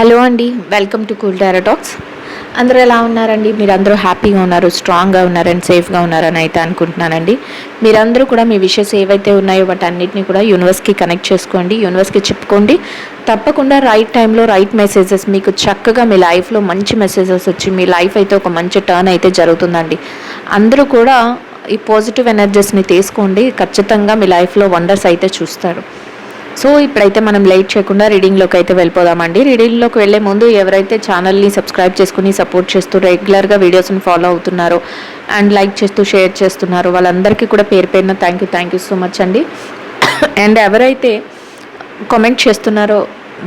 Hello అండి welcome to cool talks. అందరూ ఎలా ఉన్నారండి? మీరు అందరూ హ్యాపీగా ఉన్నారు స్ట్రాంగ్గా ఉన్నారని సేఫ్గా ఉన్నారని అయితే అనుకుంటున్నానండి. మీరందరూ కూడా మీ విషయస్ ఏవైతే ఉన్నాయో వాటి అన్నిటిని కూడా యూనివర్స్కి కనెక్ట్ చేసుకోండి యూనివర్స్కి చెప్పుకోండి. తప్పకుండా రైట్ టైంలో రైట్ మెసేజెస్ మీకు చక్కగా మీ లైఫ్లో మంచి మెసేజెస్ వచ్చి మీ లైఫ్ అయితే ఒక మంచి టర్న్ అయితే జరుగుతుందండి. అందరూ కూడా ఈ పాజిటివ్ ఎనర్జీస్ని తీసుకోండి ఖచ్చితంగా మీ లైఫ్లో వండర్స్ అయితే చూస్తారు. సో ఇప్పుడైతే మనం లేట్ చేయకుండా రీడింగ్లోకి అయితే వెళ్ళిపోదామండి. రీడింగ్లోకి వెళ్ళే ముందు ఎవరైతే ఛానల్ని సబ్స్క్రైబ్ చేసుకుని సపోర్ట్ చేస్తూ రెగ్యులర్గా వీడియోస్ని ఫాలో అవుతున్నారో అండ్ లైక్ చేస్తూ షేర్ చేస్తున్నారో వాళ్ళందరికీ కూడా పేరు పేరున thank you thank you so much అండి. అండ్ ఎవరైతే కామెంట్ చేస్తున్నారో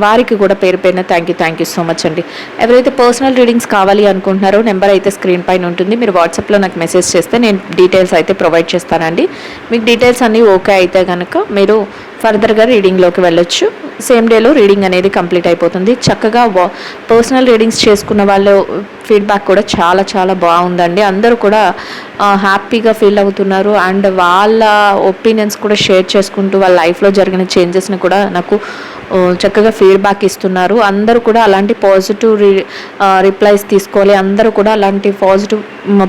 వారికి కూడా పేరు పేరున thank you thank you so much అండి. ఎవరైతే పర్సనల్ రీడింగ్స్ కావాలి అనుకుంటున్నారో నెంబర్ అయితే స్క్రీన్ పైన ఉంటుంది. మీరు వాట్సాప్లో నాకు మెసేజ్ చేస్తే నేను డీటెయిల్స్ అయితే ప్రొవైడ్ చేస్తానండి. మీకు డీటెయిల్స్ అన్నీ ఓకే అయితే కనుక మీరు ఫర్దర్గా రీడింగ్లోకి వెళ్ళొచ్చు. సేమ్ డేలో రీడింగ్ అనేది కంప్లీట్ అయిపోతుంది. చక్కగా పర్సనల్ రీడింగ్స్ చేసుకున్న వాళ్ళు ఫీడ్బ్యాక్ కూడా చాలా చాలా బాగుందండి. అందరూ కూడా హ్యాపీగా ఫీల్ అవుతున్నారు. అండ్ వాళ్ళ ఒపీనియన్స్ కూడా షేర్ చేసుకుంటూ వాళ్ళ లైఫ్లో జరిగిన చేంజెస్ని కూడా నాకు చక్కగా ఫీడ్బ్యాక్ ఇస్తున్నారు. అందరూ కూడా అలాంటి పాజిటివ్ రి రిప్లైస్ తీసుకోవాలి. అందరూ కూడా అలాంటి పాజిటివ్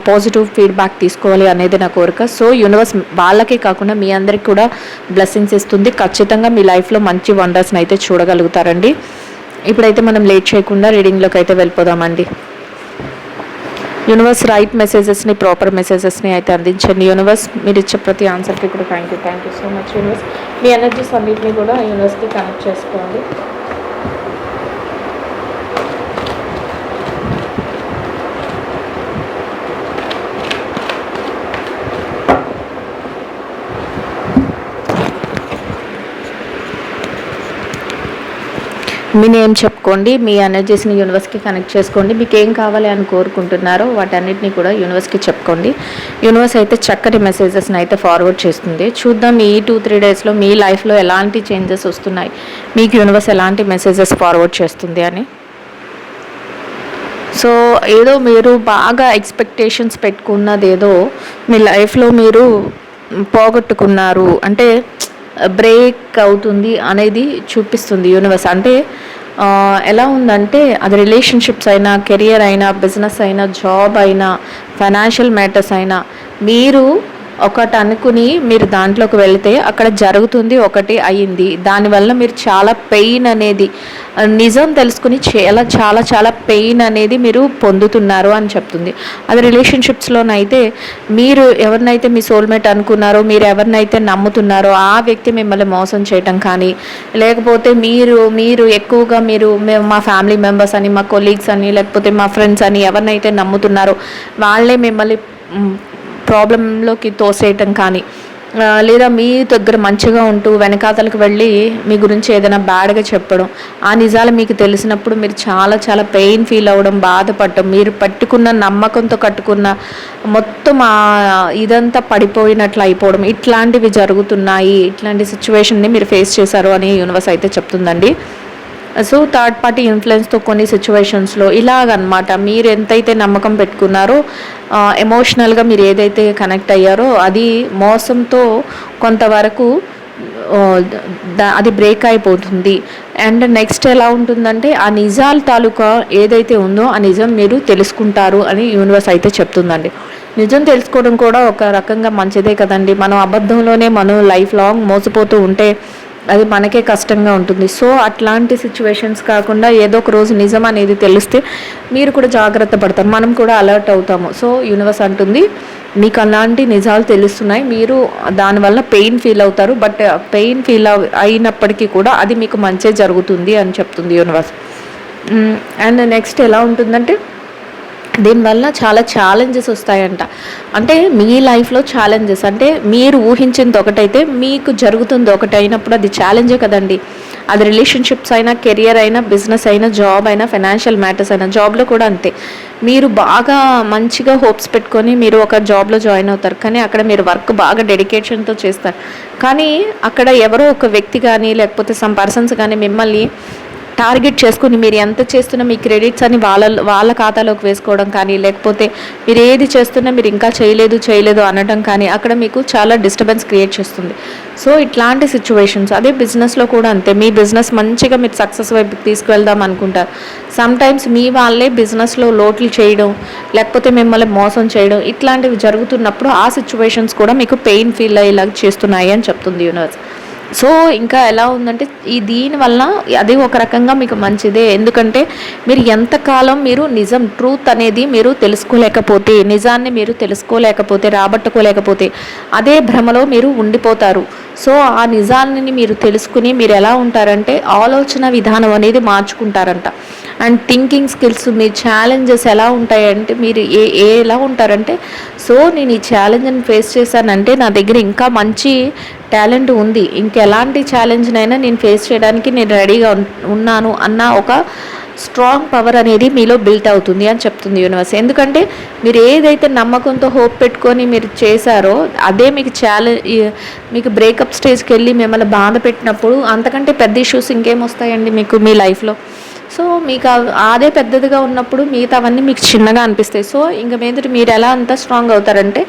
పాజిటివ్ ఫీడ్బ్యాక్ తీసుకోవాలి అనేది నా కోరిక. సో యూనివర్స్ వాళ్ళకే కాకుండా మీ అందరికి కూడా బ్లెస్సింగ్స్ ఇస్తుంది. ఖచ్చితంగా మీ లైఫ్లో మంచి వండర్స్ని అయితే చూడగలుగుతారండి. ఇప్పుడైతే మనం లేట్ చేయకుండా రీడింగ్లోకి అయితే వెళ్ళిపోదామండి. యూనివర్స్ రైట్ మెసేజెస్ని ప్రాపర్ మెసేజెస్ని అయితే అందించండి. యూనివర్స్ మీరు ఇచ్చే ప్రతి ఆన్సర్కి కూడా thank you thank you so much universe. Me energies అన్నింటినీ కూడా యూనివర్స్కి కనెక్ట్ చేసుకోండి. మీ నేమ్ చెప్పుకోండి మీ ఎనర్జీస్ని యూనివర్స్కి కనెక్ట్ చేసుకోండి. మీకు ఏం కావాలి అని కోరుకుంటున్నారో వాటన్నిటిని కూడా యూనివర్స్కి చెప్పుకోండి. యూనివర్స్ అయితే చక్కటి మెసేజెస్ని అయితే ఫార్వర్డ్ చేస్తుంది. చూద్దాం ఈ టూ త్రీ డేస్లో మీ లైఫ్లో ఎలాంటి చేంజెస్ వస్తున్నాయి? మీకు యూనివర్స్ ఎలాంటి మెసేజెస్ ఫార్వర్డ్ చేస్తుంది అని. సో ఏదో మీరు బాగా ఎక్స్పెక్టేషన్స్ పెట్టుకున్నది ఏదో మీ లైఫ్లో మీరు పోగొట్టుకున్నారు. అంటే బ్రేక్ అవుతుంది అనేది చూపిస్తుంది యూనివర్స్ అంటే ఎలా ఉందంటే అది రిలేషన్షిప్స్ అయినా కెరియర్ అయినా బిజినెస్ అయినా జాబ్ అయినా ఫైనాన్షియల్ మ్యాటర్స్ అయినా మీరు ఒకటి అనుకుని మీరు దాంట్లోకి వెళితే అక్కడ జరుగుతుంది ఒకటి అయింది. దానివల్ల మీరు చాలా పెయిన్ అనేది నిజం తెలుసుకుని చాలా చాలా చాలా పెయిన్ అనేది మీరు పొందుతున్నారు అని చెప్తుంది. అది రిలేషన్షిప్స్లోనైతే మీరు ఎవరినైతే మీ సోల్మేట్ అనుకున్నారో మీరు ఎవరినైతే నమ్ముతున్నారో ఆ వ్యక్తి మిమ్మల్ని మోసం చేయటం కానీ లేకపోతే మీరు మీరు ఎక్కువగా మీరు మా ఫ్యామిలీ మెంబర్స్ అని మా కొలీగ్స్ అని లేకపోతే మా ఫ్రెండ్స్ అని ఎవరినైతే నమ్ముతున్నారో వాళ్ళే మిమ్మల్ని ప్రాబ్లంలోకి తోసేయటం కానీ లేదా మీ దగ్గర మంచిగా ఉంటూ వెనకాతలకు వెళ్ళి మీ గురించి ఏదైనా బ్యాడ్గా చెప్పడం ఆ నిజాలు మీకు తెలిసినప్పుడు మీరు చాలా చాలా పెయిన్ ఫీల్ అవ్వడం బాధపడటం మీరు పట్టుకున్న నమ్మకంతో కట్టుకున్న మొత్తం ఇదంతా పడిపోయినట్లు అయిపోవడం ఇట్లాంటివి జరుగుతున్నాయి ఇట్లాంటి సిచ్యువేషన్ని మీరు ఫేస్ చేశారు అని యూనివర్స్ అయితే చెప్తుందండి. సో థర్డ్ పార్టీ ఇన్ఫ్లుయెన్స్తో కొన్ని సిచ్యువేషన్స్లో ఇలాగనమాట మీరు ఎంతైతే నమ్మకం పెట్టుకున్నారో ఎమోషనల్గా మీరు ఏదైతే కనెక్ట్ అయ్యారో అది మోసంతో కొంతవరకు అది బ్రేక్ అయిపోతుంది. అండ్ నెక్స్ట్ ఎలా ఉంటుందంటే ఆ నిజాల తాలూకా ఏదైతే ఉందో ఆ నిజం మీరు తెలుసుకుంటారు అని యూనివర్స్ అయితే చెప్తుందండి. నిజం తెలుసుకోవడం కూడా ఒక రకంగా మంచిదే కదండి. మనం అబద్ధంలోనే మనం లైఫ్ లాంగ్ మోసపోతూ ఉంటే అది మనకే కష్టంగా ఉంటుంది. సో అట్లాంటి సిచ్యువేషన్స్ కాకుండా ఏదో ఒక రోజు నిజం అనేది తెలిస్తే మీరు కూడా జాగ్రత్త పడతారు. మనం కూడా అలర్ట్ అవుతాము. సో యూనివర్స్ అంటుంది మీకు అలాంటి నిజాలు తెలుస్తున్నాయి. మీరు దానివల్ల పెయిన్ ఫీల్ అవుతారు. బట్ పెయిన్ ఫీల్ అయినప్పటికీ కూడా అది మీకు మంచి జరుగుతుంది అని చెప్తుంది యూనివర్స్ అండ్ నెక్స్ట్ ఎలా ఉంటుందంటే దీనివల్ల చాలా ఛాలెంజెస్ వస్తాయంట. అంటే మీ లైఫ్లో ఛాలెంజెస్ అంటే మీరు ఊహించింది ఒకటైతే మీకు జరుగుతుంది ఒకటి అయినప్పుడు అది ఛాలెంజే కదండి. అది రిలేషన్షిప్స్ అయినా కెరియర్ అయినా బిజినెస్ అయినా జాబ్ అయినా ఫైనాన్షియల్ మ్యాటర్స్ అయినా జాబ్లో కూడా అంతే. మీరు బాగా మంచిగా హోప్స్ పెట్టుకొని మీరు ఒక జాబ్లో జాయిన్ అవుతారు. కానీ అక్కడ మీరు వర్క్ బాగా డెడికేషన్తో చేస్తారు. కానీ అక్కడ ఎవరో ఒక వ్యక్తి కానీ లేకపోతే సమ్ పర్సన్స్ కానీ మిమ్మల్ని టార్గెట్ చేసుకుని మీరు ఎంత చేస్తున్నా మీ క్రెడిట్స్ అని వాళ్ళ వాళ్ళ ఖాతాలోకి వేసుకోవడం కానీ లేకపోతే మీరు ఏది చేస్తున్నా మీరు ఇంకా చేయలేదు చేయలేదు అనడం కానీ అక్కడ మీకు చాలా డిస్టర్బెన్స్ క్రియేట్ చేస్తుంది. సో ఇట్లాంటి సిచ్యువేషన్స్ అదే బిజినెస్లో కూడా అంతే. మీ బిజినెస్ మంచిగా మీరు సక్సెస్ వైపు తీసుకువెళ్దాం అనుకుంటారు. సమ్ టైమ్స్ మీ వాళ్ళే బిజినెస్లో లోట్లు చేయడం లేకపోతే మిమ్మల్ని మోసం చేయడం ఇట్లాంటివి జరుగుతున్నప్పుడు ఆ సిచ్యువేషన్స్ కూడా మీకు పెయిన్ ఫీల్ అయ్యేలాగా చేస్తున్నాయి అని చెప్తుంది యూనివర్స్ సో ఇంకా ఎలా ఉందంటే ఈ దీనివల్ల అది ఒక రకంగా మీకు మంచిదే. ఎందుకంటే మీరు ఎంతకాలం మీరు నిజం ట్రూత్ అనేది మీరు తెలుసుకోలేకపోతే నిజాన్ని మీరు తెలుసుకోలేకపోతే రాబట్టుకోలేకపోతే అదే భ్రమలో మీరు ఉండిపోతారు. సో ఆ నిజాన్ని మీరు తెలుసుకుని మీరు ఎలా ఉంటారంటే ఆలోచన విధానం అనేది మార్చుకుంటారంట. అండ్ థింకింగ్ స్కిల్స్ మీ ఛాలెంజెస్ ఎలా ఉంటాయంటే మీరు ఏ ఏ ఎలా ఉంటారంటే సో నేను ఈ ఛాలెంజ్ని ఫేస్ చేశానంటే నా దగ్గర ఇంకా మంచి టాలెంట్ ఉంది. ఇంకెలాంటి ఛాలెంజ్నైనా నేను ఫేస్ చేయడానికి నేను రెడీగా ఉన్నాను అన్న ఒక స్ట్రాంగ్ పవర్ అనేది మీలో బిల్ట్ అవుతుంది అని చెప్తుంది యూనివర్స్ ఎందుకంటే మీరు ఏదైతే నమ్మకంతో హోప్ పెట్టుకొని మీరు చేశారో అదే మీకు ఛాలెంజ్ మీకు బ్రేకప్ స్టేజ్కి వెళ్ళి మిమ్మల్ని బాధ పెట్టినప్పుడు అంతకంటే పెద్ద ఇష్యూస్ ఇంకేం వస్తాయండి మీకు మీ లైఫ్లో సో మీకు అదే పెద్దదిగా ఉన్నప్పుడు మిగతావన్నీ మీకు చిన్నగా అనిపిస్తాయి. సో ఇంక మీద మీరు ఎలా అంత స్ట్రాంగ్ అవుతారంటే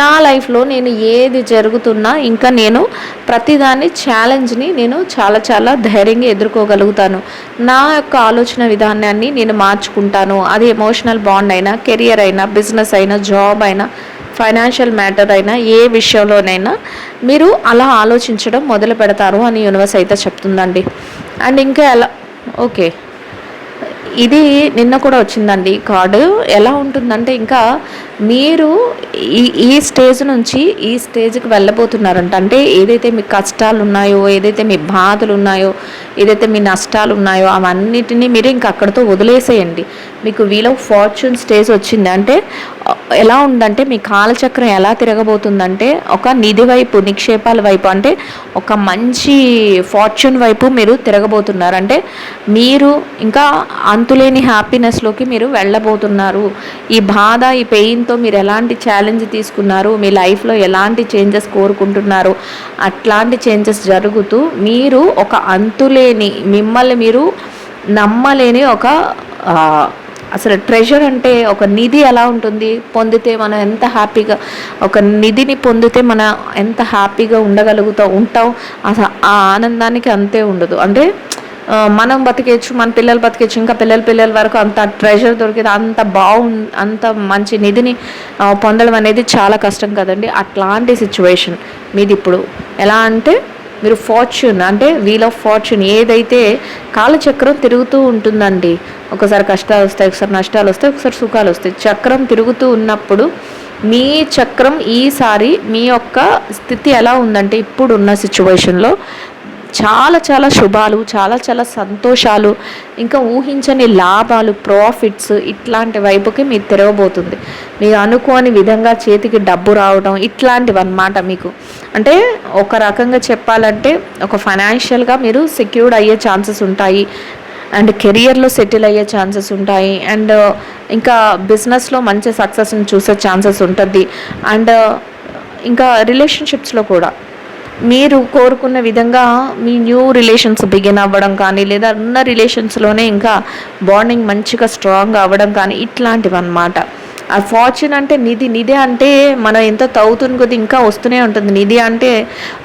నా లైఫ్లో నేను ఏది జరుగుతున్నా ఇంకా నేను ప్రతిదాన్ని ఛాలెంజ్ని నేను చాలా చాలా ధైర్యంగా ఎదుర్కోగలుగుతాను. నా యొక్క ఆలోచన విధానాన్ని నేను మార్చుకుంటాను. అది ఎమోషనల్ బాండ్ అయినా కెరియర్ అయినా బిజినెస్ అయినా జాబ్ అయినా ఫైనాన్షియల్ మ్యాటర్ అయినా ఏ విషయంలోనైనా మీరు అలా ఆలోచించడం మొదలు పెడతారు అని యూనివర్స్ అయితే చెప్తుందండి. అండ్ ఇంకా ఎలా ఓకే. ఇది నిన్న కూడా వచ్చిందండి కార్డు. ఎలా ఉంటుందంటే ఇంకా మీరు ఈ ఈ స్టేజ్ నుంచి ఈ స్టేజ్కి వెళ్ళబోతున్నారంట. అంటే ఏదైతే మీ కష్టాలు ఉన్నాయో ఏదైతే మీ బాధలు ఉన్నాయో ఏదైతే మీ నష్టాలు ఉన్నాయో అవన్నిటినీ మీరు ఇంక అక్కడితో వదిలేసేయండి. మీకు వీల్ ఆఫ్ ఫార్చ్యూన్ స్టేజ్ వచ్చింది. అంటే ఎలా ఉందంటే మీ కాలచక్రం ఎలా తిరగబోతుందంటే ఒక నిధి వైపు నిక్షేపాల వైపు అంటే ఒక మంచి ఫార్చ్యూన్ వైపు మీరు తిరగబోతున్నారు. అంటే మీరు ఇంకా అంతులేని హ్యాపీనెస్లోకి మీరు వెళ్ళబోతున్నారు. ఈ బాధ ఈ పెయిన్తో మీరు ఎలాంటి ఛాలెంజ్ తీసుకున్నారు? మీ లైఫ్లో ఎలాంటి చేంజెస్ కోరుకుంటున్నారు? అట్లాంటి చేంజెస్ జరుగుతూ మీరు ఒక అంతులేని మిమ్మల్ని మీరు నమ్మలేని ఒక అసలు ట్రెజర్ అంటే ఒక నిధి ఎలా ఉంటుంది? పొందితే మనం ఎంత హ్యాపీగా ఒక నిధిని పొందితే మనం ఎంత హ్యాపీగా ఉండగలుగుతా ఉంటాం? అసలు ఆ ఆనందానికి అంతే ఉండదు. అంటే మనం బతికేచ్చు మన పిల్లలు బతికేచ్చు ఇంకా పిల్లల పిల్లల వరకు అంత ట్రెజర్ దొరికేది అంత బాగు అంత మంచి నిధిని పొందడం అనేది చాలా కష్టం కదండి. అట్లాంటి సిచ్యువేషన్ మీది ఇప్పుడు ఎలా అంటే మీరు ఫార్చ్యూన్ అంటే వీల్ ఆఫ్ ఫార్చ్యూన్ ఏదైతే కాలచక్రం తిరుగుతూ ఉంటుందండి. ఒకసారి కష్టాలు వస్తాయి ఒకసారి నష్టాలు వస్తాయి ఒకసారి సుఖాలు వస్తాయి. చక్రం తిరుగుతూ ఉన్నప్పుడు మీ చక్రం ఈసారి మీ యొక్క స్థితి ఎలా ఉందంటే ఇప్పుడు ఉన్న సిచ్యువేషన్లో చాలా చాలా శుభాలు చాలా చాలా సంతోషాలు ఇంకా ఊహించని లాభాలు ప్రాఫిట్స్ ఇట్లాంటి వైపుకి మీరు తిరగబోతుంది. మీరు అనుకోని విధంగా చేతికి డబ్బు రావడం ఇట్లాంటివన్నమాట మీకు. అంటే ఒక రకంగా చెప్పాలంటే ఒక ఫైనాన్షియల్గా మీరు సెక్యూర్డ్ అయ్యే ఛాన్సెస్ ఉంటాయి. అండ్ కెరియర్లో సెటిల్ అయ్యే ఛాన్సెస్ ఉంటాయి. అండ్ uh, ఇంకా బిజినెస్లో మంచి సక్సెస్ని చూసే ఛాన్సెస్ ఉంటుంది. అండ్ ఇంకా రిలేషన్షిప్స్లో కూడా. మీరు కోరుకున్న విధంగా మీ న్యూ రిలేషన్స్ బిగిన్ అవ్వడం కానీ లేదా ఉన్న రిలేషన్స్లోనే ఇంకా బాండింగ్ మంచిగా స్ట్రాంగ్ అవ్వడం కానీ ఇట్లాంటివి అన్నమాట ఆ ఫార్చ్యూన్ అంటే నిధి నిధి అంటే మనం ఎంత తవ్వుతున్న కొద్ది ఇంకా వస్తూనే ఉంటుంది. నిధి అంటే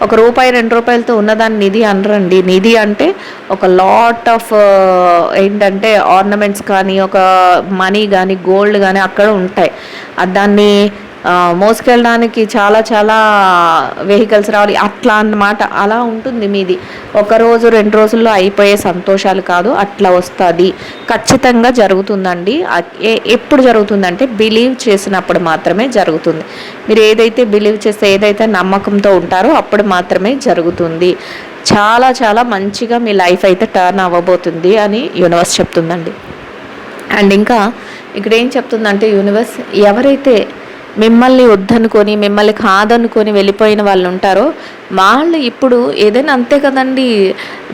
ఒక రూపాయి రెండు రూపాయలతో ఉన్నదాన్ని నిధి అనరండి. నిధి అంటే ఒక లాట్ ఆఫ్ ఏంటంటే ఆర్నమెంట్స్ కానీ ఒక మనీ కానీ గోల్డ్ కానీ అక్కడ ఉంటాయి. దాన్ని మోసుకెళ్ళడానికి చాలా చాలా వెహికల్స్ రావాలి. అట్లా అన్నమాట. అలా ఉంటుంది మీది. ఒకరోజు రెండు రోజుల్లో అయిపోయే సంతోషాలు కాదు. అట్లా వస్తుంది. ఖచ్చితంగా జరుగుతుందండి. ఎప్పుడు జరుగుతుందంటే బిలీవ్ చేసినప్పుడు మాత్రమే జరుగుతుంది. మీరు ఏదైతే బిలీవ్ చేస్తే ఏదైతే నమ్మకంతో ఉంటారో అప్పుడు మాత్రమే జరుగుతుంది. చాలా చాలా మంచిగా మీ లైఫ్ అయితే టర్న్ అవ్వబోతుంది అని యూనివర్స్ చెప్తుందండి. అండ్ ఇంకా ఇక్కడ ఏం చెప్తుందంటే యూనివర్స్ ఎవరైతే మిమ్మల్ని వద్దనుకొని మిమ్మల్ని కాదనుకొని వెళ్ళిపోయిన వాళ్ళు ఉంటారో వాళ్ళు ఇప్పుడు ఏదైనా అంతే కదండి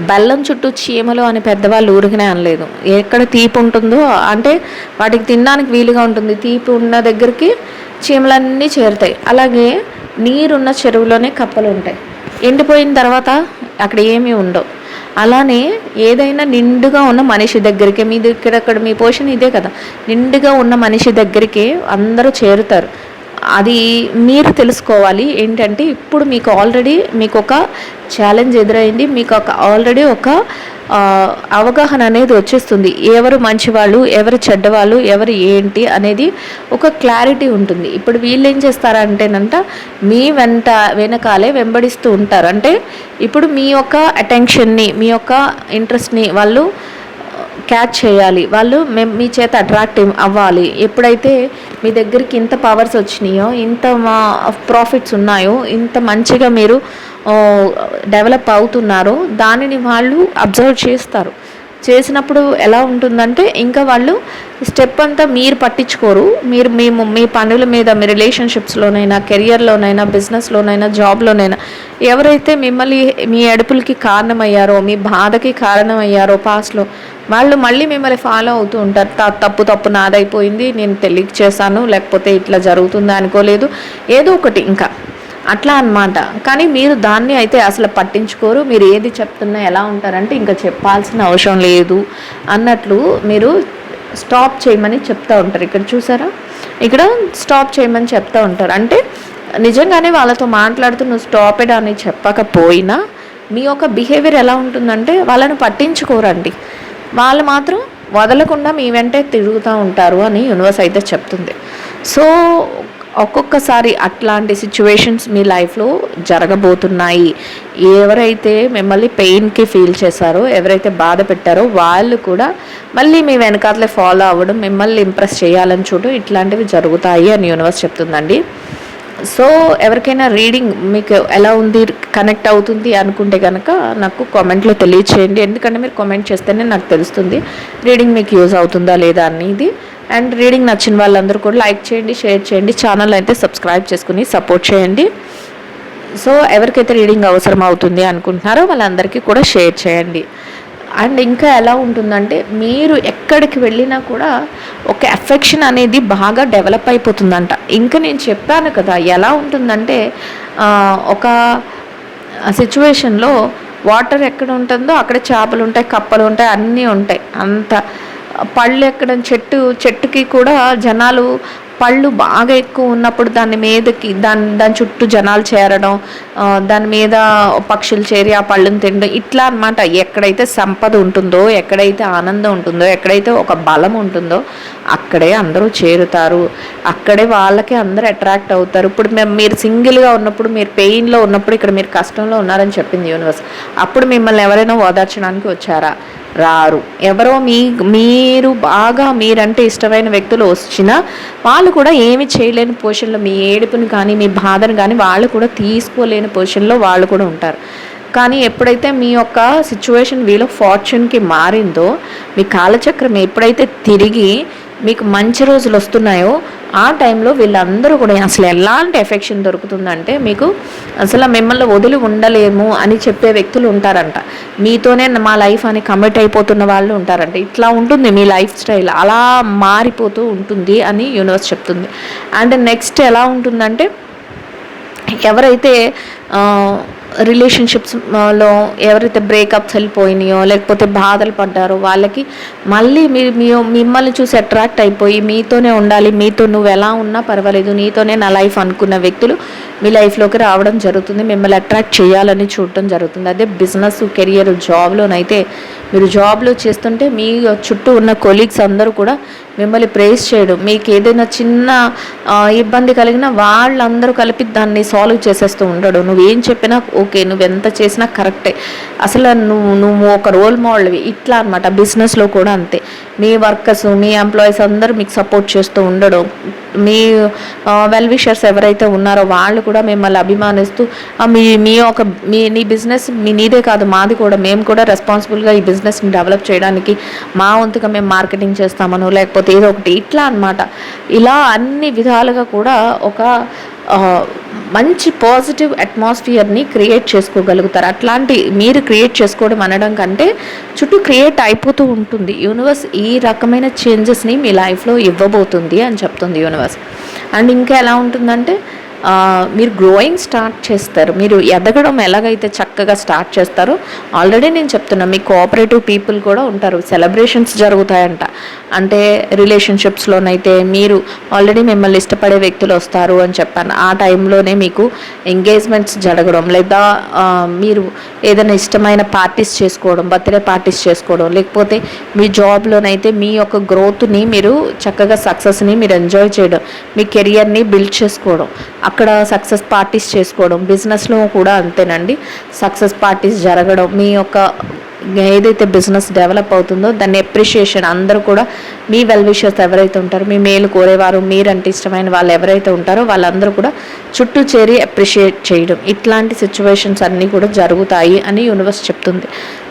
బెల్లం చుట్టూ చీమలు అని పెద్దవాళ్ళు ఊరికనే అనలేదు. ఎక్కడ తీపి ఉంటుందో అంటే వాటికి తినడానికి వీలుగా ఉంటుంది. తీపి ఉన్న దగ్గరికి చీమలన్నీ చేరుతాయి. అలాగే నీరున్న చెరువులోనే కప్పలు ఉంటాయి. ఎండిపోయిన తర్వాత అక్కడ ఏమీ ఉండవు. అలానే ఏదైనా నిండుగా ఉన్న మనిషి దగ్గరికి మీ దగ్గర అక్కడ మీ పోషన్ ఇదే కదా నిండుగా ఉన్న మనిషి దగ్గరికి అందరూ చేరుతారు. అది మీరు తెలుసుకోవాలి. ఏంటంటే ఇప్పుడు మీకు ఆల్రెడీ మీకు ఒక ఛాలెంజ్ ఎదురైంది. మీకు ఒక ఆల్రెడీ ఒక అవగాహన అనేది వచ్చేస్తుంది. ఎవరు మంచివాళ్ళు ఎవరు చెడ్డవాళ్ళు ఎవరు ఏంటి అనేది ఒక క్లారిటీ ఉంటుంది. ఇప్పుడు వీళ్ళు ఏం చేస్తారంటేనంట మీ వెంట వెనకాలే వెంబడిస్తూ ఉంటారు. అంటే ఇప్పుడు మీ యొక్క అటెన్షన్ని మీ యొక్క ఇంట్రెస్ట్ని వాళ్ళు క్యాచ్ చేయాలి. వాళ్ళు మేము మీ చేత అట్రాక్ట్ అవ్వాలి. ఎప్పుడైతే మీ దగ్గరికి ఇంత పవర్స్ వచ్చినాయో ఇంత మా ప్రాఫిట్స్ ఉన్నాయో ఇంత మంచిగా మీరు డెవలప్ అవుతున్నారో దానిని వాళ్ళు అబ్జర్వ్ చేస్తారు. చేసినప్పుడు ఎలా ఉంటుందంటే ఇంకా వాళ్ళు స్టెప్ అంతా మీరు పట్టించుకోరు. మీరు మేము మీ పనుల మీద మీ రిలేషన్షిప్స్లోనైనా కెరియర్లోనైనా బిజినెస్లోనైనా జాబ్లోనైనా ఎవరైతే మిమ్మల్ని మీ అడుపులకి కారణమయ్యారో మీ బాధకి కారణమయ్యారో పాస్ట్లో వాళ్ళు మళ్ళీ మిమ్మల్ని ఫాలో అవుతూ ఉంటారు. "త- తప్పు తప్పు నాదైపోయింది నేను తెలియక చేశాను లేకపోతే ఇట్లా జరుగుతుందా అనుకోలేదు. ఏదో ఒకటి ఇంకా. అట్లా అన్నమాట. కానీ మీరు దాన్ని అయితే అసలు పట్టించుకోరు. మీరు ఏది చెప్తున్నా ఎలా ఉంటారంటే ఇంకా చెప్పాల్సిన అవసరం లేదు అన్నట్లు మీరు స్టాప్ చేయమని చెప్తూ ఉంటారు. ఇక్కడ చూసారా? ఇక్కడ స్టాప్ చేయమని చెప్తూ ఉంటారు. అంటే నిజంగానే వాళ్ళతో మాట్లాడుతూ నువ్వు స్టాప్ అని చెప్పకపోయినా మీ యొక్క బిహేవియర్ ఎలా ఉంటుందంటే వాళ్ళని పట్టించుకోరండి. వాళ్ళు మాత్రం వదలకుండా మీ వెంటే తిరుగుతూ ఉంటారు అని యూనివర్స్ అయితే చెప్తుంది. సో ఒక్కొక్కసారి అట్లాంటి సిచ్యువేషన్స్ మీ లైఫ్లో జరగబోతున్నాయి. ఎవరైతే మిమ్మల్ని పెయిన్కి ఫీల్ చేశారో ఎవరైతే బాధ పెట్టారో వాళ్ళు కూడా మళ్ళీ మీ వెనకాతలే ఫాలో అవ్వడం మిమ్మల్ని ఇంప్రెస్ చేయాలని చూడడం ఇట్లాంటివి జరుగుతాయి అని యూనివర్స్ చెప్తుందండి. సో ఎవరికైనా రీడింగ్ మీకు ఎలా ఉంది కనెక్ట్ అవుతుంది అనుకుంటే కనుక నాకు కామెంట్లో తెలియచేయండి. ఎందుకంటే మీరు కామెంట్ చేస్తేనే నాకు తెలుస్తుంది రీడింగ్ మీకు యూజ్ అవుతుందా లేదా అనేది. అండ్ రీడింగ్ నచ్చిన వాళ్ళందరూ కూడా లైక్ చేయండి షేర్ చేయండి. ఛానల్ అయితే సబ్స్క్రైబ్ చేసుకుని సపోర్ట్ చేయండి. సో ఎవరికైతే రీడింగ్ అవసరం అవుతుంది అనుకుంటున్నారో వాళ్ళందరికీ కూడా షేర్ చేయండి. అండ్ ఇంకా ఎలా ఉంటుందంటే మీరు ఎక్కడికి వెళ్ళినా కూడా ఒక ఎఫెక్షన్ అనేది బాగా డెవలప్ అయిపోతుందంట. ఇంకా నేను చెప్పాను కదా ఎలా ఉంటుందంటే ఒక సిచ్యువేషన్లో వాటర్ ఎక్కడ ఉంటుందో అక్కడ చేపలు ఉంటాయి కప్పలు ఉంటాయి అన్నీ ఉంటాయి. అంత పళ్ళు ఎక్కడ చెట్టు చెట్టుకి కూడా జనాలు పళ్ళు బాగా ఎక్కువ ఉన్నప్పుడు దాని మీదకి దాని దాని చుట్టూ జనాలు చేరడం దాని మీద పక్షులు చేరి ఆ పళ్ళును తినడం ఇట్లా అన్నమాట. ఎక్కడైతే సంపద ఉంటుందో ఎక్కడైతే ఆనందం ఉంటుందో ఎక్కడైతే ఒక బలం ఉంటుందో అక్కడే అందరూ చేరుతారు. అక్కడే వాళ్ళకి అందరూ అట్రాక్ట్ అవుతారు. ఇప్పుడు మేము మీరు సింగిల్గా ఉన్నప్పుడు మీరు పెయిన్లో ఉన్నప్పుడు ఇక్కడ మీరు కష్టంలో ఉన్నారని చెప్పింది యూనివర్స్ అప్పుడు మిమ్మల్ని ఎవరైనా ఓదార్చడానికి వచ్చారా? రారు. ఎవరో మీ మీరు బాగా మీరంటే ఇష్టమైన వ్యక్తులు వచ్చినా వాళ్ళు కూడా ఏమి చేయలేని పొజిషన్లో మీ ఏడుపుని కానీ మీ బాధను కానీ వాళ్ళు కూడా తీసుకోలేని పొజిషన్లో వాళ్ళు కూడా ఉంటారు. కానీ ఎప్పుడైతే మీ యొక్క సిచ్యువేషన్ వీలో ఫార్చ్యూన్కి మారిందో మీ కాలచక్రం ఎప్పుడైతే తిరిగి మీకు మంచి రోజులు వస్తున్నాయో ఆ టైంలో వీళ్ళందరూ కూడా అసలు ఎలాంటి ఎఫెక్షన్ దొరుకుతుందంటే మీకు అసలు మిమ్మల్ని వదిలి ఉండలేము అని చెప్పే వ్యక్తులు ఉంటారంట. మీతోనే మా లైఫ్ అని కమిట్ అయిపోతున్న వాళ్ళు ఉంటారంట. ఇట్లా ఉంటుంది మీ లైఫ్ స్టైల్. అలా మారిపోతూ ఉంటుంది అని యూనివర్స్ చెప్తుంది. అండ్ నెక్స్ట్ ఎలా ఉంటుందంటే ఎవరైతే రిలేషన్షిప్స్లో ఎవరైతే బ్రేకప్స్ వెళ్ళిపోయినాయో లేకపోతే బాధలు పడ్డారో వాళ్ళకి మళ్ళీ మీ మిమ్మల్ని చూసి అట్రాక్ట్ అయిపోయి మీతోనే ఉండాలి మీతో నువ్వు ఎలా ఉన్నా పర్వాలేదు నీతోనే నా లైఫ్ అనుకున్న వ్యక్తులు మీ లైఫ్లోకి రావడం జరుగుతుంది మిమ్మల్ని అట్రాక్ట్ చేయాలని చూడటం జరుగుతుంది. అదే బిజినెస్ కెరియర్ జాబ్లోనైతే మీరు జాబ్లో చేస్తుంటే మీ చుట్టూ ఉన్న కొలీగ్స్ అందరూ కూడా మిమ్మల్ని ప్రేస్ చేయడం. మీకు ఏదైనా చిన్న ఇబ్బంది కలిగినా వాళ్ళందరూ కలిపి దాన్ని సాల్వ్ చేసేస్తూ ఉండడు. నువ్వేం చెప్పినా ఓకే నువ్వు ఎంత చేసినా కరెక్టే. అసలు నువ్వు నువ్వు ఒక రోల్ మోడల్వి. ఇట్లా అనమాట బిజినెస్లో కూడా అంతే. మీ వర్కర్స్ మీ ఎంప్లాయీస్ అందరూ మీకు సపోర్ట్ చేస్తూ ఉండడం. మీ వెల్ విషర్స్ ఎవరైతే ఉన్నారో వాళ్ళు కూడా మిమ్మల్ని అభిమానిస్తూ మీ మీ ఒక మీ నీ బిజినెస్ మీ నీదే కాదు మాది కూడా. మేము కూడా రెస్పాన్సిబుల్గా ఈ బిజినెస్ని డెవలప్ చేయడానికి మా వంతుగా మేము మార్కెటింగ్ చేస్తామను లేకపోతే ఏదో ఒకటి. ఇట్లా అనమాట ఇలా అన్ని విధాలుగా కూడా ఒక మంచి పాజిటివ్ అట్మాస్ఫియర్ని క్రియేట్ చేసుకోగలుగుతారు. అట్లాంటి మీరు క్రియేట్ చేసుకోవడం అనడం కంటే చుట్టూ క్రియేట్ అయిపోతూ ఉంటుంది. యూనివర్స్ ఈ రకమైన చేంజెస్ని మీ లైఫ్లో ఇవ్వబోతుంది అని చెప్తుంది యూనివర్స్ అండ్ ఇంకా ఎలా ఉంటుందంటే మీరు గ్రోయింగ్ స్టార్ట్ చేస్తారు. మీరు ఎదగడం ఎలాగైతే చక్కగా స్టార్ట్ చేస్తారో ఆల్రెడీ నేను చెప్తున్నా మీ కోఆపరేటివ్ పీపుల్ కూడా ఉంటారు. సెలబ్రేషన్స్ జరుగుతాయంట. అంటే రిలేషన్షిప్స్లోనైతే మీరు ఆల్రెడీ మిమ్మల్ని ఇష్టపడే వ్యక్తులు వస్తారు అని చెప్పాను. ఆ టైంలోనే మీకు ఎంగేజ్మెంట్స్ జరగడం. లేదా మీరు ఏదైనా ఇష్టమైన పార్టీస్ చేసుకోవడం బర్త్డే పార్టీస్ చేసుకోవడం లేకపోతే మీ జాబ్లోనైతే మీ యొక్క గ్రోత్ని మీరు చక్కగా సక్సెస్ని మీరు ఎంజాయ్ చేయడం మీ కెరియర్ని బిల్డ్ చేసుకోవడం. అక్కడ సక్సెస్ పార్టీస్ చేసుకోవడం బిజినెస్లో కూడా అంతేనండి. సక్సెస్ పార్టీస్ జరగడం మీ యొక్క ఏదైతే బిజినెస్ డెవలప్ అవుతుందో దాన్ని ఎప్రిషియేషన్ అందరూ కూడా మీ వెల్ విషర్స్ ఎవరైతే ఉంటారో మీ మేలు కోరేవారు మీరంటే ఇష్టమైన వాళ్ళు ఎవరైతే ఉంటారో వాళ్ళందరూ కూడా చుట్టూ చేరి అప్రిషియేట్ చేయడం. ఇట్లాంటి సిచ్యువేషన్స్ అన్నీ కూడా జరుగుతాయి అని యూనివర్స్ చెప్తుంది.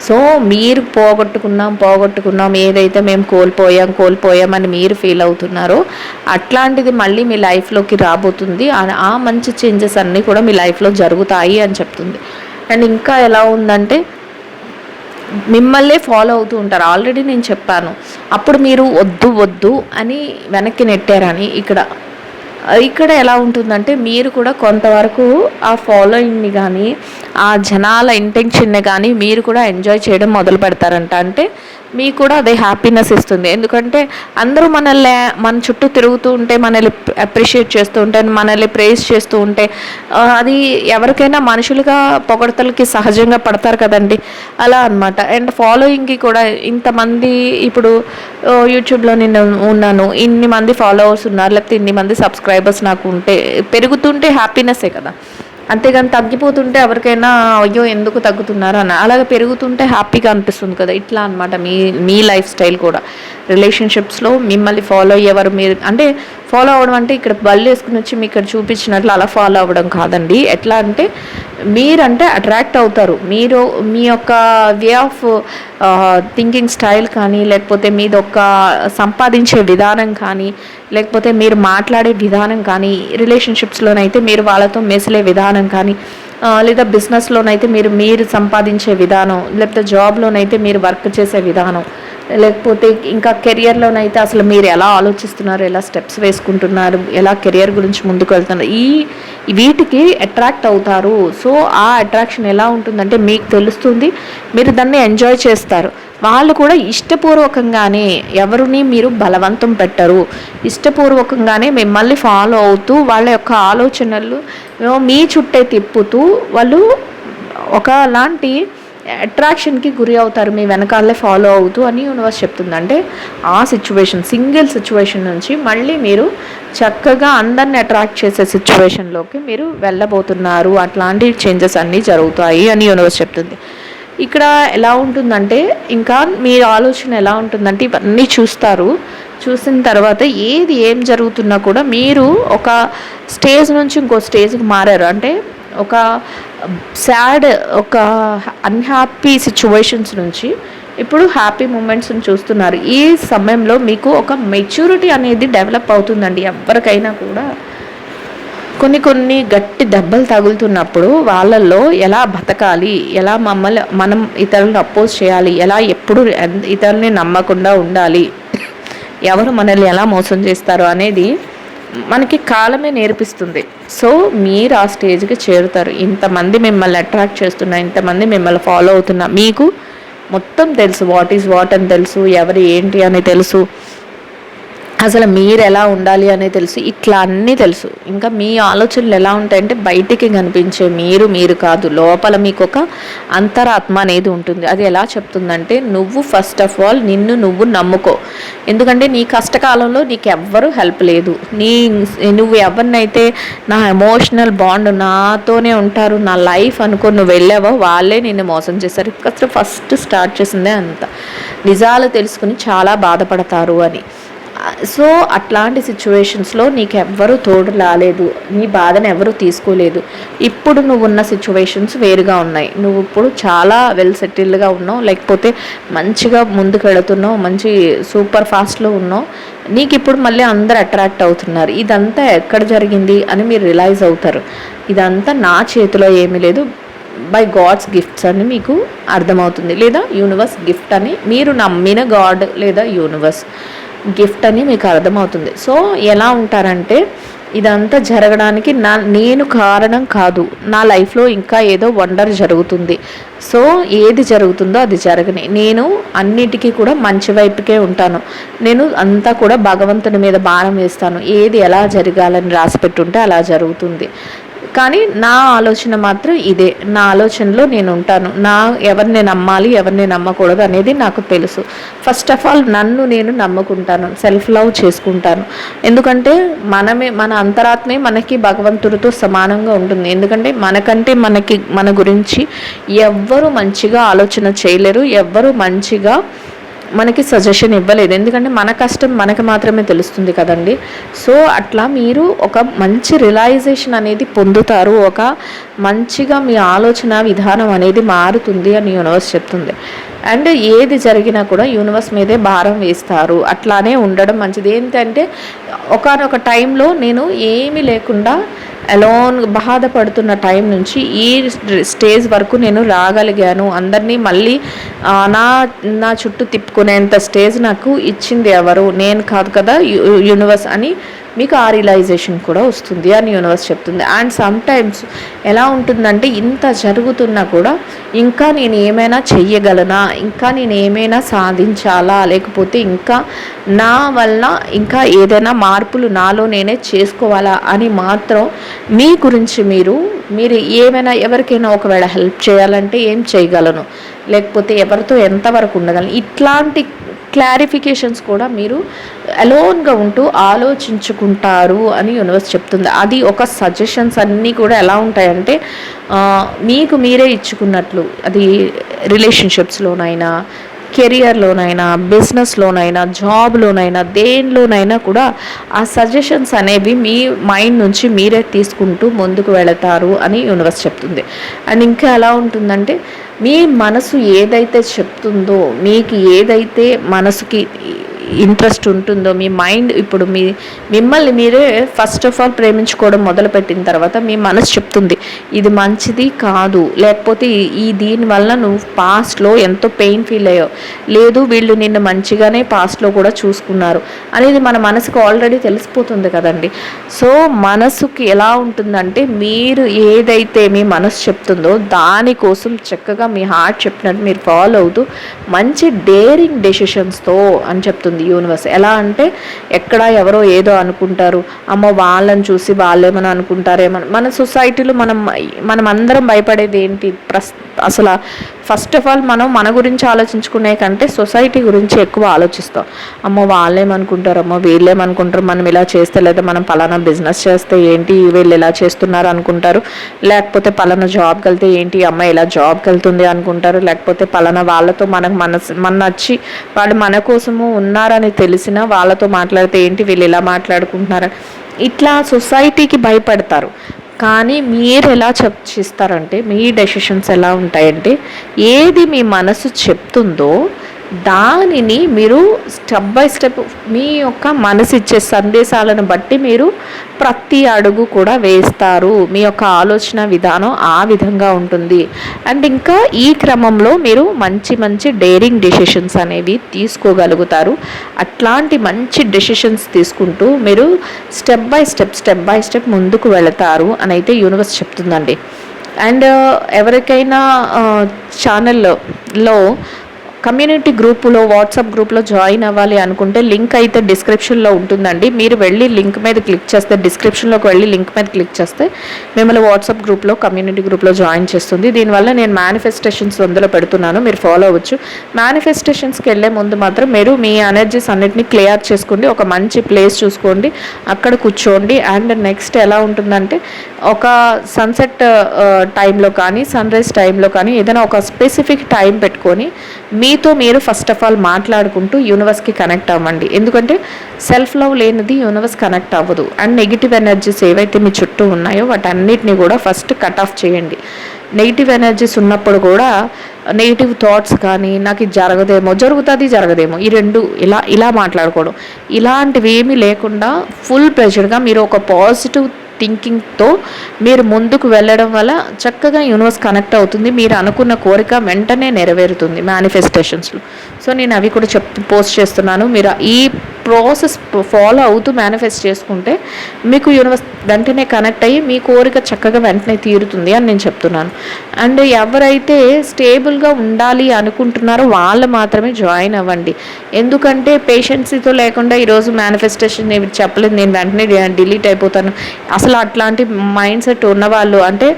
సో మీరు పోగొట్టుకున్నాం పోగొట్టుకున్నాం ఏదైతే మేము కోల్పోయాం కోల్పోయాం అని మీరు ఫీల్ అవుతున్నారో అట్లాంటిది మళ్ళీ మీ లైఫ్లోకి రాబోతుంది. ఆ- ఆ మంచి చేంజెస్ అన్నీ కూడా మీ లైఫ్లో జరుగుతాయి అని చెప్తుంది. అండ్ ఇంకా ఎలా ఉందంటే మిమ్మల్నే ఫాలో అవుతూ ఉంటారు. ఆల్రెడీ నేను చెప్పాను. అప్పుడు మీరు వద్దు వద్దు అని వెనక్కి నెట్టారని ఇక్కడ. ఇక్కడ ఎలా ఉంటుందంటే మీరు కూడా కొంతవరకు ఆ ఫాలోయింగ్ని కానీ ఆ జనాల ఇంటెన్షన్ని కానీ మీరు కూడా ఎంజాయ్ చేయడం మొదలు పెడతారంట. అంటే మీకు కూడా అదే హ్యాపీనెస్ ఇస్తుంది. ఎందుకంటే అందరూ మనల్ని మన చుట్టూ తిరుగుతూ ఉంటే మనల్ని అప్రిషియేట్ చేస్తూ ఉంటే మనల్ని ప్రేస్ చేస్తూ ఉంటే అది ఎవరికైనా మనుషులుగా పొగడతలకి సహజంగా పడతారు కదండి. అలా అన్నమాట. అండ్ ఫాలోయింగ్కి కూడా ఇంతమంది ఇప్పుడు యూట్యూబ్లో నేను ఉన్నాను. ఇన్ని మంది ఫాలోవర్స్ ఉన్నారు లేకపోతే ఇన్ని మంది సబ్స్క్రైబర్స్ నాకు ఉంటే పెరుగుతుంటే హ్యాపీనెస్సే కదా. అంతేగాని తగ్గిపోతుంటే ఎవరికైనా అయ్యో ఎందుకు తగ్గుతున్నారు? అని అలాగే పెరుగుతుంటే హ్యాపీగా అనిపిస్తుంది కదా. ఇట్లా అనమాట మీ మీ లైఫ్ స్టైల్ కూడా. రిలేషన్షిప్స్లో మిమ్మల్ని ఫాలో అయ్యేవారు మీరు. అంటే ఫాలో అవ్వడం అంటే ఇక్కడ బళ్ళు వేసుకుని వచ్చి మీకు ఇక్కడ చూపించినట్లు అలా ఫాలో అవ్వడం కాదండి. ఎట్లా అంటే మీరంటే అట్రాక్ట్ అవుతారు. మీరు మీ యొక్క వే ఆఫ్ థింకింగ్ స్టైల్ కానీ లేకపోతే మీది ఒక సంపాదించే విధానం కానీ లేకపోతే మీరు మాట్లాడే విధానం కానీ రిలేషన్షిప్స్లోనైతే మీరు వాళ్ళతో మెసిలే విధానం కానీ లేదా బిజినెస్లోనైతే మీరు మీరు సంపాదించే విధానం లేకపోతే జాబ్లోనైతే మీరు వర్క్ చేసే విధానం లేకపోతే ఇంకా కెరియర్లోనైతే అసలు మీరు ఎలా ఆలోచిస్తున్నారు ఎలా స్టెప్స్ వేసుకుంటున్నారు ఎలా కెరియర్ గురించి ముందుకు వెళ్తున్నారు ఈ వీటికి అట్రాక్ట్ అవుతారు. సో ఆ అట్రాక్షన్ ఎలా ఉంటుందంటే మీకు తెలుస్తుంది మీరు దాన్ని ఎంజాయ్ చేస్తారు. వాళ్ళు కూడా ఇష్టపూర్వకంగానే ఎవరిని మీరు బలవంతం పెట్టరు. ఇష్టపూర్వకంగానే మిమ్మల్ని ఫాలో అవుతూ వాళ్ళ యొక్క ఆలోచనలు మీ చుట్టే తిప్పుతూ వాళ్ళు ఒకలాంటి అట్రాక్షన్కి గురి అవుతారు మీ వెనకాలే ఫాలో అవుతూ అని యూనివర్స్ చెప్తుంది. అంటే ఆ సిచ్యువేషన్ సింగిల్ సిచ్యువేషన్ నుంచి మళ్ళీ మీరు చక్కగా అందరిని అట్రాక్ట్ చేసే సిచ్యువేషన్లోకి మీరు వెళ్ళబోతున్నారు. అట్లాంటి చేంజెస్ అన్నీ జరుగుతాయి అని యూనివర్స్ చెప్తుంది. ఇక్కడ ఎలా ఉంటుందంటే ఇంకా మీ ఆలోచన ఎలా ఉంటుందంటే ఇవన్నీ చూస్తారు. చూసిన తర్వాత ఏది ఏం జరుగుతున్నా కూడా మీరు ఒక స్టేజ్ నుంచి ఇంకో స్టేజ్కి మారారు. అంటే ఒక సాడ్ ఒక అన్హ్యాపీ సిచ్యువేషన్స్ నుంచి ఇప్పుడు హ్యాపీ మూమెంట్స్ని చూస్తున్నారు. ఈ సమయంలో మీకు ఒక మెచ్యూరిటీ అనేది డెవలప్ అవుతుందండి ఎవరికైనా కూడా. కొన్ని కొన్ని గట్టి దెబ్బలు తగులుతున్నప్పుడు వాళ్ళల్లో ఎలా బతకాలి ఎలా మమ్మల్ని మనం ఇతరులను అపోజ్ చేయాలి ఎలా ఎప్పుడు ఇతరుల్ని నమ్మకుండా ఉండాలి ఎవరు మనల్ని ఎలా మోసం చేస్తారు అనేది మనకి కాలమే నేర్పిస్తుంది. సో మీరు ఆ స్టేజ్కి చేరుతారు. ఇంతమంది మిమ్మల్ని అట్రాక్ట్ చేస్తున్నా ఇంతమంది మిమ్మల్ని ఫాలో అవుతున్నా మీకు మొత్తం తెలుసు వాట్ ఈజ్ వాట్ అని తెలుసు ఎవరు ఏంటి అని తెలుసు. అసలు మీరు ఎలా ఉండాలి అనేది తెలుసు. ఇట్లా అన్నీ తెలుసు. ఇంకా మీ ఆలోచనలు ఎలా ఉంటాయంటే బయటికి కనిపించే మీరు మీరు కాదు. లోపల మీకు ఒక అంతరాత్మ అనేది ఉంటుంది. అది ఎలా చెప్తుందంటే నువ్వు ఫస్ట్ ఆఫ్ ఆల్ నిన్ను నువ్వు నమ్ముకో. ఎందుకంటే నీ కష్టకాలంలో నీకు ఎవ్వరూ హెల్ప్ లేదు. నీ నువ్వు ఎవరినైతే నా ఎమోషనల్ బాండ్ నాతోనే ఉంటారు నా లైఫ్ అనుకో నువ్వు వెళ్ళావో వాళ్ళే నిన్ను మోసం చేశారు అసలు ఫస్ట్ స్టార్ట్ చేసిందే అంత. నిజాలు తెలుసుకుని చాలా బాధపడతారు అని. సో అట్లాంటి సిచ్యువేషన్స్లో నీకు ఎవ్వరూ తోడు రాలేదు. నీ బాధను ఎవరు తీసుకోలేదు. ఇప్పుడు నువ్వు ఉన్న సిచ్యువేషన్స్ వేరుగా ఉన్నాయి. నువ్వు ఇప్పుడు చాలా వెల్ సెటిల్డ్గా ఉన్నావు. లేకపోతే మంచిగా ముందుకు వెళుతున్నావు. మంచి సూపర్ ఫాస్ట్లో ఉన్నావు. నీకు ఇప్పుడు మళ్ళీ అందరు అట్రాక్ట్ అవుతున్నారు. ఇదంతా ఎక్కడ జరిగింది అని మీరు రిలైజ్ అవుతారు. ఇదంతా నా చేతిలో ఏమీ లేదు. బై గాడ్స్ గిఫ్ట్స్ అని మీకు అర్థమవుతుంది. లేదా యూనివర్స్ గిఫ్ట్ అని మీరు నమ్మిన గాడ్ లేదా యూనివర్స్ గిఫ్ట్ అని మీకు అర్థమవుతుంది. సో ఎలా ఉంటారంటే ఇదంతా జరగడానికి నా నేను కారణం కాదు. నా లైఫ్లో ఇంకా ఏదో వండర్ జరుగుతుంది. సో ఏది జరుగుతుందో అది జరగని. నేను అన్నిటికీ కూడా మంచి వైపుకే ఉంటాను. నేను అంతా కూడా భగవంతుని మీద భారం వేస్తాను. ఏది ఎలా జరగాలని రాసి పెట్టుంటే అలా జరుగుతుంది. కానీ నా ఆలోచన మాత్రం ఇదే. నా ఆలోచనలో నేను ఉంటాను. నా ఎవరిని నమ్మాలి ఎవరిని నమ్మకూడదు అనేది నాకు తెలుసు. ఫస్ట్ ఆఫ్ ఆల్ నన్ను నేను నమ్ముకుంటాను. సెల్ఫ్ లవ్ చేసుకుంటాను. ఎందుకంటే మనమే మన అంతరాత్మే మనకి భగవంతుడితో సమానంగా ఉంటుంది. ఎందుకంటే మనకంటే మనకి మన గురించి ఎవ్వరు మంచిగా ఆలోచన చేయలేరు. ఎవ్వరు మంచిగా మనకి సజెషన్ ఇవ్వలేదు. ఎందుకంటే మన కష్టం మనకు మాత్రమే తెలుస్తుంది కదండి. సో అట్లా మీరు ఒక మంచి రిలైజేషన్ అనేది పొందుతారు. ఒక మంచిగా మీ ఆలోచన విధానం అనేది మారుతుంది అని యూనివర్స్ చెప్తుంది. అండ్ ఏది జరిగినా కూడా యూనివర్స్ మీదే భారం వేస్తారు. అట్లానే ఉండడం మంచిది. ఏంటంటే ఒకనొక టైంలో నేను ఏమీ లేకుండా అలోన్ బాధపడుతున్న టైం నుంచి ఈ స్టేజ్ వరకు నేను రాగలిగాను. అందరినీ మళ్ళీ నా నా చుట్టూ తిప్పుకునేంత స్టేజ్ నాకు ఇచ్చింది ఎవరు? నేను కాదు కదా యూనివర్స్ అని మీకు ఆ రియలైజేషన్ కూడా వస్తుంది అని యూనివర్స్ చెప్తుంది. అండ్ సమ్టైమ్స్ ఎలా ఉంటుందంటే ఇంత జరుగుతున్నా కూడా ఇంకా నేను ఏమైనా చెయ్యగలనా? ఇంకా నేను ఏమైనా సాధించాలా? లేకపోతే ఇంకా నా వల్ల ఇంకా ఏదైనా మార్పులు నాలో నేనే చేసుకోవాలా అని మాత్రం మీ గురించి మీరు మీరు ఏమైనా ఎవరికైనా ఒకవేళ హెల్ప్ చేయాలంటే ఏం చేయగలను? లేకపోతే ఎవరితో ఎంతవరకు ఉండగలను? ఇట్లాంటి క్లారిఫికేషన్స్ కూడా మీరు అలోన్గా ఉంటూ ఆలోచించుకుంటారు అని యూనివర్స్ చెప్తుంది. అది ఒక సజెషన్స్ అన్నీ కూడా ఎలా ఉంటాయంటే మీకు మీరే ఇచ్చుకున్నట్లు అది రిలేషన్షిప్స్లోనైనా కెరియర్లోనైనా బిజినెస్లోనైనా జాబ్లోనైనా దేనిలోనైనా కూడా ఆ సజెషన్స్ అనేవి మీ మైండ్ నుంచి మీరే తీసుకుంటూ ముందుకు వెళతారు అని యూనివర్స్ చెప్తుంది. అండ్ ఇంకా ఎలా ఉంటుందంటే మీ మనసు ఏదైతే చెప్తుందో మీకు ఏదైతే మనసుకి ఇంట్రెస్ట్ ఉంటుందో మీ మైండ్ ఇప్పుడు మీ మిమ్మల్ని మీరే ఫస్ట్ ఆఫ్ ఆల్ ప్రేమించుకోవడం మొదలుపెట్టిన తర్వాత మీ మనసు చెప్తుంది ఇది మంచిది కాదు లేకపోతే ఈ దీనివల్ల నువ్వు పాస్ట్లో ఎంతో పెయిన్ ఫీల్ అయ్యావు లేదు వీళ్ళు నిన్ను మంచిగానే పాస్ట్లో కూడా చూసుకున్నారు అనేది మన మనసుకు ఆల్రెడీ తెలిసిపోతుంది కదండి. సో మనసుకి ఎలా ఉంటుందంటే మీరు ఏదైతే మీ మనసు చెప్తుందో దానికోసం చక్కగా మీ హార్ట్ చెప్పినట్టు మీరు ఫాలో అవుతూ మంచి డేరింగ్ డెసిషన్స్తో అని చెప్తుంది. ఉంటుంది యూనివర్స్ ఎలా అంటే ఎక్కడ ఎవరో ఏదో అనుకుంటారు. అమ్మ వాళ్ళని చూసి వాళ్ళేమని అనుకుంటారేమో. మన సొసైటీలో మనం మనం అందరం భయపడేది ఏంటి? ప్రస్ అసలు ఫస్ట్ ఆఫ్ ఆల్ మనం మన గురించి ఆలోచించుకునే కంటే సొసైటీ గురించి ఎక్కువ ఆలోచిస్తాం. అమ్మో వాళ్ళేమనుకుంటారు అమ్మో వీళ్ళేమనుకుంటారు మనం ఇలా చేస్తే లేదా మనం పలానా బిజినెస్ చేస్తే ఏంటి వీళ్ళు ఇలా చేస్తున్నారు అనుకుంటారు. లేకపోతే పలానా జాబ్కి వెళ్తే ఏంటి అమ్మాయి ఇలా జాబ్కి వెళ్తుంది అనుకుంటారు. లేకపోతే పలానా వాళ్ళతో మనకు మన మన నచ్చి వాళ్ళు మన కోసము ఉన్నారని తెలిసిన వాళ్ళతో మాట్లాడితే ఏంటి వీళ్ళు ఇలా మాట్లాడుకుంటున్నారు ఇట్లా సొసైటీకి భయపడతారు. కానీ మీరు ఎలా చర్చిస్తారంటే మీ డెసిషన్స్ ఎలా ఉంటాయంటే ఏది మీ మనసు చెప్తుందో దానిని మీరు స్టెప్ బై స్టెప్ మీ యొక్క మనసు ఇచ్చే సందేశాలను బట్టి మీరు ప్రతి అడుగు కూడా వేస్తారు. మీ యొక్క ఆలోచన విధానం ఆ విధంగా ఉంటుంది. అండ్ ఇంకా ఈ క్రమంలో మీరు మంచి మంచి డేరింగ్ డెసిషన్స్ అనేవి తీసుకోగలుగుతారు. అట్లాంటి మంచి డెసిషన్స్ తీసుకుంటూ మీరు step by step step by step ముందుకు వెళతారు అని అయితే యూనివర్స్ చెప్తుందండి. అండ్ ఎవరికైనా ఛానల్లో కమ్యూనిటీ గ్రూపులో వాట్సాప్ గ్రూప్లో జాయిన్ అవ్వాలి అనుకుంటే లింక్ అయితే డిస్క్రిప్షన్లో ఉంటుందండి. మీరు వెళ్ళి లింక్ మీద క్లిక్ చేస్తే డిస్క్రిప్షన్లోకి వెళ్ళి లింక్ మీద క్లిక్ చేస్తే మిమ్మల్ని వాట్సాప్ గ్రూప్లో కమ్యూనిటీ గ్రూప్లో జాయిన్ చేస్తుంది. దీనివల్ల నేను మేనిఫెస్టేషన్స్ అందులో పెడుతున్నాను. మీరు ఫాలో అవ్వచ్చు. మేనిఫెస్టేషన్స్కి వెళ్ళే ముందు మాత్రం మీరు మీ ఎనర్జీస్ అన్నిటిని క్లియర్ చేసుకోండి ఒక మంచి ప్లేస్ చూసుకోండి అక్కడ కూర్చోండి అండ్ నెక్స్ట్ ఎలా ఉంటుందంటే ఒక సన్సెట్ టైంలో uh, కానీ సన్ రైజ్ టైంలో కానీ ఏదైనా ఒక స్పెసిఫిక్ టైం పెట్టుకొని మీ మీతో మీరు ఫస్ట్ ఆఫ్ ఆల్ మాట్లాడుకుంటూ యూనివర్స్కి కనెక్ట్ అవ్వండి. ఎందుకంటే సెల్ఫ్ లవ్ లేనిది యూనివర్స్ కనెక్ట్ అవ్వదు. అండ్ నెగిటివ్ ఎనర్జీస్ ఏవైతే మీ చుట్టూ ఉన్నాయో వాటన్నిటిని కూడా ఫస్ట్ కట్ ఆఫ్ చేయండి. నెగిటివ్ ఎనర్జీస్ ఉన్నప్పుడు కూడా నెగిటివ్ థాట్స్ కానీ నాకు ఇది జరగదేమో జరుగుతుంది జరగదేమో ఈ రెండు ఇలా ఇలా మాట్లాడుకోవడం. ఇలాంటివి ఏమీ లేకుండా ఫుల్ ప్రెషర్గా మీరు ఒక పాజిటివ్ థింకింగ్తో మీరు ముందుకు వెళ్ళడం వల్ల చక్కగా యూనివర్స్ కనెక్ట్ అవుతుంది. మీరు అనుకున్న కోరిక వెంటనే నెరవేరుతుంది మేనిఫెస్టేషన్స్లో సో నేను అవి కూడా చెప్ పోస్ట్ చేస్తున్నాను. మీరు ఈ ప్రాసెస్ ఫాలో అవుతూ మేనిఫెస్ట్ చేసుకుంటే మీకు యూనివర్స్ వెంటనే కనెక్ట్ అయ్యి మీ కోరిక చక్కగా వెంటనే తీరుతుంది అని నేను చెప్తున్నాను. అండ్ ఎవరైతే స్టేబుల్గా ఉండాలి అనుకుంటున్నారో వాళ్ళు మాత్రమే జాయిన్ అవ్వండి. ఎందుకంటే పేషెన్సీతో లేకుండా ఈరోజు మేనిఫెస్టేషన్ నేను చెప్పలేదు నేను వెంటనే డిలీట్ అయిపోతాను. అసలు అట్లాంటి మైండ్ సెట్ ఉన్నవాళ్ళు అంటే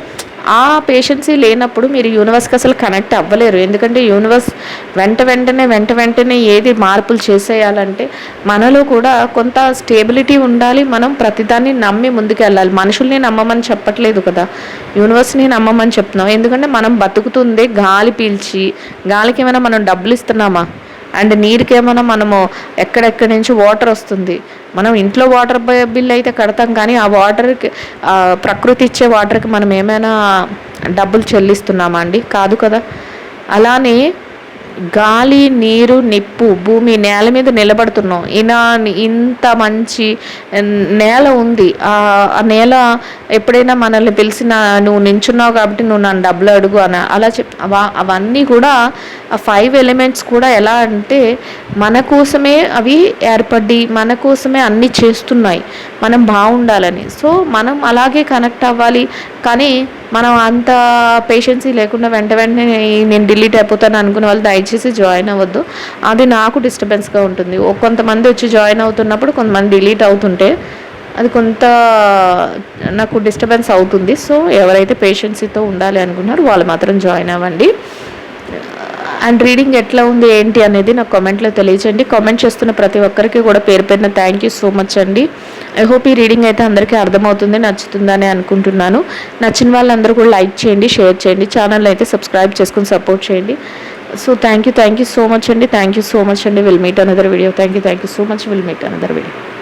ఆ పేషెన్సీ లేనప్పుడు మీరు యూనివర్స్కి అసలు కనెక్ట్ అవ్వలేరు. ఎందుకంటే యూనివర్స్ వెంట వెంటనే వెంట వెంటనే ఏది మార్పులు చేసేయాలంటే మనలో కూడా కొంత స్టేబిలిటీ ఉండాలి. మనం ప్రతిదాన్ని నమ్మి ముందుకెళ్ళాలి మనుషుల్ని నమ్మమని చెప్పట్లేదు కదా. యూనివర్స్ని నమ్మమని చెప్తున్నాం. ఎందుకంటే మనం బతుకుతుంది గాలి పీల్చి గాలికి ఏమైనా మనం డబ్బులు ఇస్తున్నామా? అండ్ నీరుకేమైనా మనము ఎక్కడెక్కడి నుంచి వాటర్ వస్తుంది? మనం ఇంట్లో వాటర్ బిల్ అయితే కడతాం కానీ ఆ వాటర్కి ప్రకృతి ఇచ్చే వాటర్కి మనం ఏమైనా డబ్బులు చెల్లిస్తున్నామా అండి? కాదు కదా. అలానే గాలి నీరు నిప్పు భూమి నేల మీద నిలబడుతున్నాం. ఇలా ఇంత మంచి నేల ఉంది. ఆ నేల ఎప్పుడైనా మనల్ని పిలిచిన నువ్వు నించున్నావు కాబట్టి నువ్వు నన్ను డబ్బులు అడుగు అని అలా చెప్ అవన్నీ కూడా ఆ ఫైవ్ ఎలిమెంట్స్ కూడా ఎలా అంటే మన కోసమే అవి ఏర్పడి మన కోసమే అన్నీ చేస్తున్నాయి. మనం బాగుండాలని. సో మనం అలాగే కనెక్ట్ అవ్వాలి. కానీ మనం అంత పేషెన్సీ లేకుండా వెంట వెంటనే నేను డిలీట్ అయిపోతాను అనుకునే వాళ్ళు దయచేసి జాయిన్ అవ్వద్దు. అది నాకు డిస్టర్బెన్స్గా ఉంటుంది. కొంతమంది వచ్చి జాయిన్ అవుతున్నప్పుడు కొంతమంది డిలీట్ అవుతుంటే అది కొంత నాకు డిస్టర్బెన్స్ అవుతుంది. సో ఎవరైతే పేషెన్సీతో ఉండాలి అనుకున్నారో వాళ్ళు మాత్రం జాయిన్ అవ్వండి. అండ్ రీడింగ్ ఎట్లా ఉంది ఏంటి అనేది నాకు కామెంట్లో తెలియచేయండి కామెంట్ చేస్తున్న ప్రతి ఒక్కరికి కూడా పేరు పేరున థ్యాంక్ యూ సో మచ్ అండి. ఐ హోప్ ఈ రీడింగ్ అయితే అందరికీ అర్థమవుతుంది నచ్చుతుందని అనుకుంటున్నాను. నచ్చిన వాళ్ళందరూ కూడా లైక్ చేయండి షేర్ చేయండి. ఛానల్ అయితే సబ్స్క్రైబ్ చేసుకుని సపోర్ట్ చేయండి. So thank you thank you so much అండి. థ్యాంక్ యూ సో మచ్ అండి. Will meet another video thank you thank you so much will meet another video